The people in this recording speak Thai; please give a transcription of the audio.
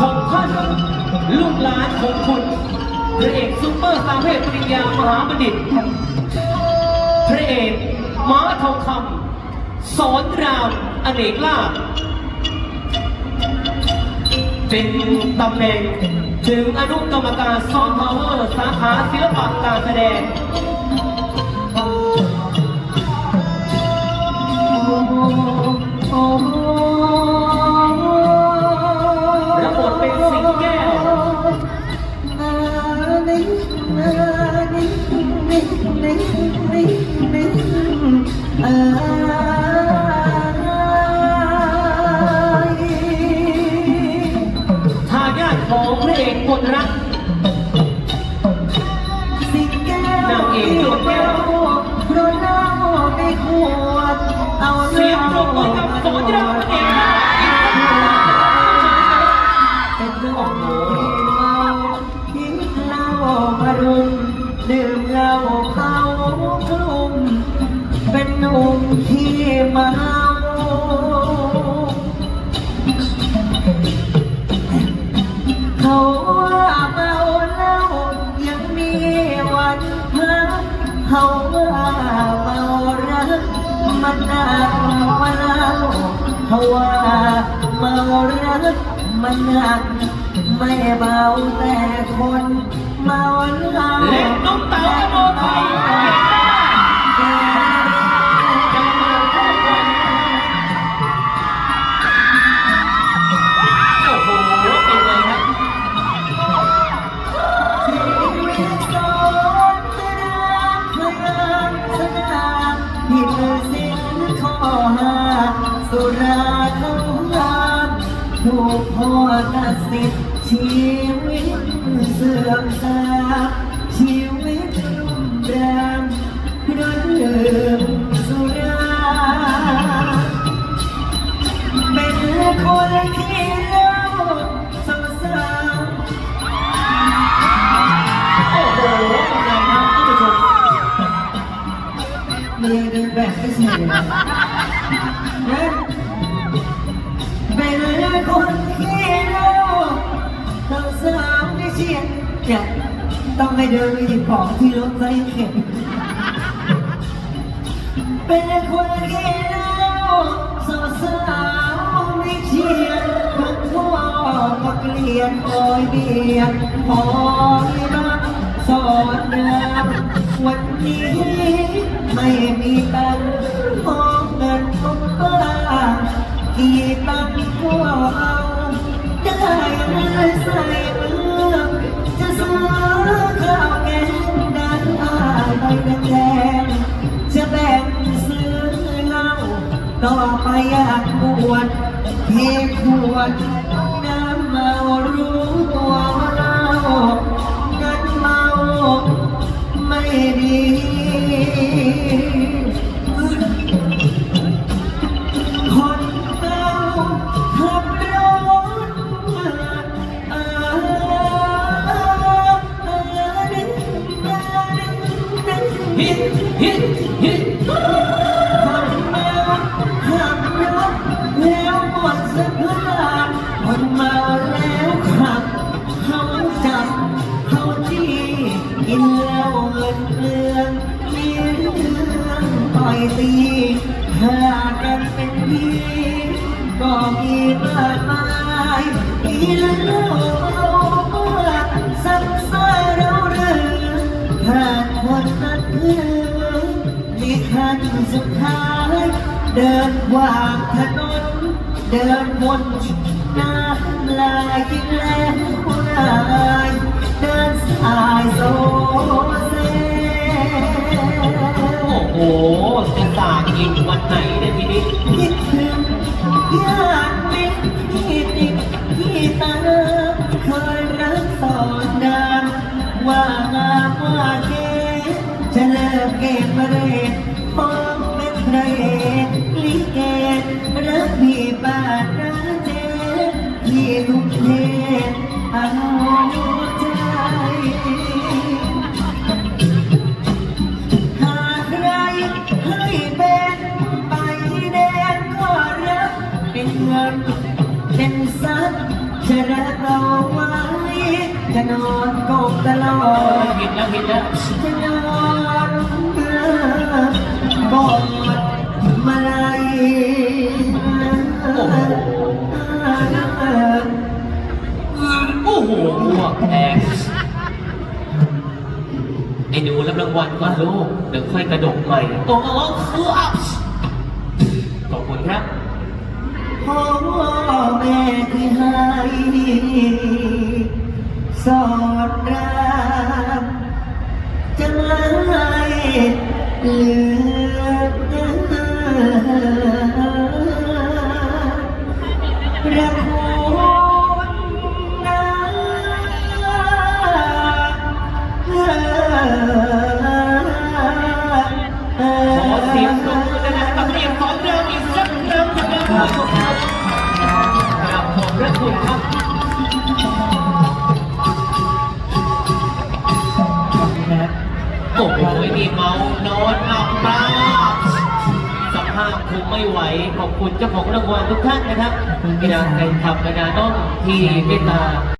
ของท่านลูกหลานของคุณพระเอกซุปเปอร์สาเพศปริญญามหาบัณฑิต พระเอกม้าทองคำสอนรามอเนกลาภเป็นตำแหน่งถึงอนุกรรมการซอฟต์พาวเวอร์สาขาศิลปะการแสดง ทายาทของพระเอกคนรักนางเอกดวงแก้วเสียงปรบมือกับสอนราม มาเขาว่าเมาเหล้ายังมีวันพักเขาว่าเมารักมันหนักว่าเหล้าเขาว่าเมารักมันหนักไม่เบาแต่คนเมาหล้าและน้องเต๋าอโนไทย ราเข้าหามถูกพ่อตัดสิทธิ์ชีวิตเสื่อมทรามชีวิตรุ่มแรงเพราะดื่มสุราเป็นคนที่เล่าสาวสาโอ้โหเป็นไงครับท่านผู้ชมเมียเดินแบบไม่ใช่ ยนจะต้องให้เดินไปหยิบของที่รถไฟเข็มเป็นคนที่เล่าสาวสาวไม่เชียนพักพ่อก็เกลียดคอยเบียดคอยรักสอนเดิมวันนี้ไม่มีตังค์ของเงินของป้ากี่ตังค์ก็เอาได้เลยใส่ ต่อไปอยากบวชเทขวดน้ำเมารู้ตัวว่าเหล้านั้นเมาไม่ดีคนเมาขับรถเออเออดึงดึงดึงฮิตฮิตฮิต ก็มีมากมายมีเหล้าเมาเมื่อสังสารเราเรือขาดคนนั้นเพื่อมีขั้นสุดท้าย เดินขวางถนน เดินวนน้ำลายกินแล้วลายเดินสายโซเซโอ้โหจะสาดอีกวันไหนเนี่ยทีนี้คิดถึง ญาติมิตรที่ติดที่ตาเคยรักสอนดานว่างามว่าเกจะเลิกเกมเรศพอเป็นพระเกลิเกรักพี่บ้านรักเจที่ทุกเทศเอาใจ เป็นใบแดงก็รับเป็นเงินเป็นสาจะรักเราไว้จะนอนกอดตลอดผิดแล้วผิดแล้วจะนอนกอดมาลัยโอ้โหหัวกแตกไอ้หนูรับรางวัลก่อนลูกเดี๋ยวค่อยกระดกใหม่โอ้โหคืออัพขอบคุณครับ พ่อแม่ที่ให้สอนรามจะไม่ลืมรักคุณนะขอเสียงปรบมือดังๆกับเรียนของเดิมอีกสักครั้งนะครับ ขอบคุณครับกราบขอบพระคุณครับโอ้โหนี่เมานอนหลับตาสภาพคงไม่ไหว ขอบคุณเจ้าของรางวัลทุกท่านนะครับที่นำแฟนคลับกระดาน้องที่เมตตา